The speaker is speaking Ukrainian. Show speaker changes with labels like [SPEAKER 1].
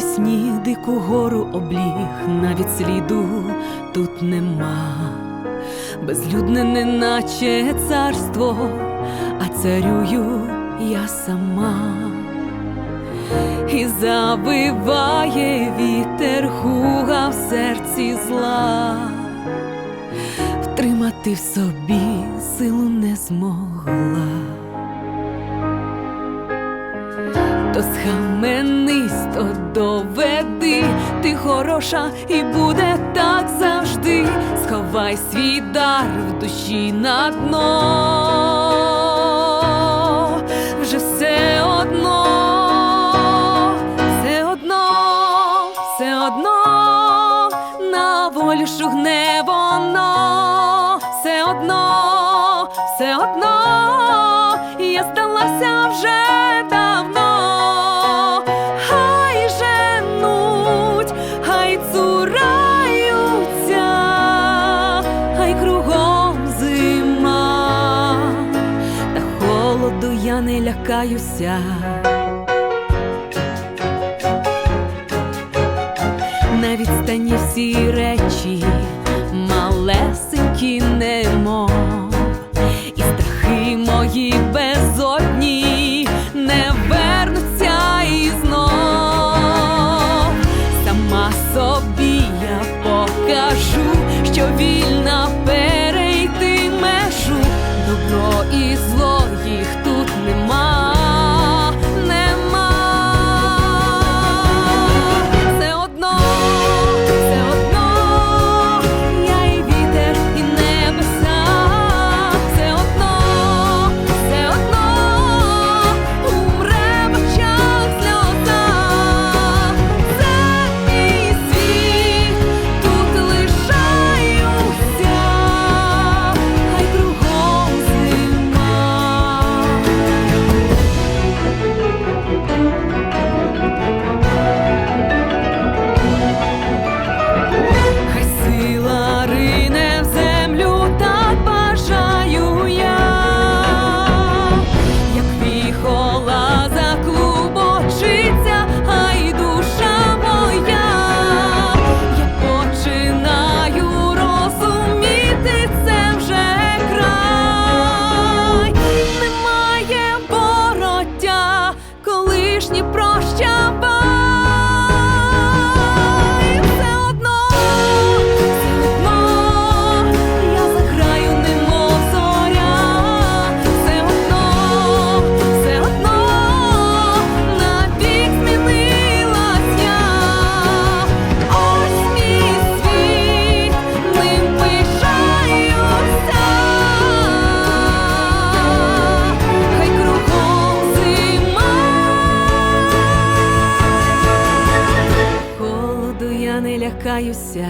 [SPEAKER 1] сні дику гору обліг, навіть сліду тут нема. Безлюдне, неначе царство, а царюю я сама. І завиває вітер хуга в серці зла, втримати в собі силу не змогла. То схаменись, то доведи, ти хороша і буде так завжди. Сховай свій дар в душі на дно, вже все одно, все одно, все одно, на волю шугне воно, все одно, все одно, я здалася вже я не лякаюся. На відстані всі речі малесенькі немов, і страхи мої безодні не вернуться і знов. Сама собі я покажу, що вільна перейти межу, добро і зло колишні прощавай. Не лякаюся,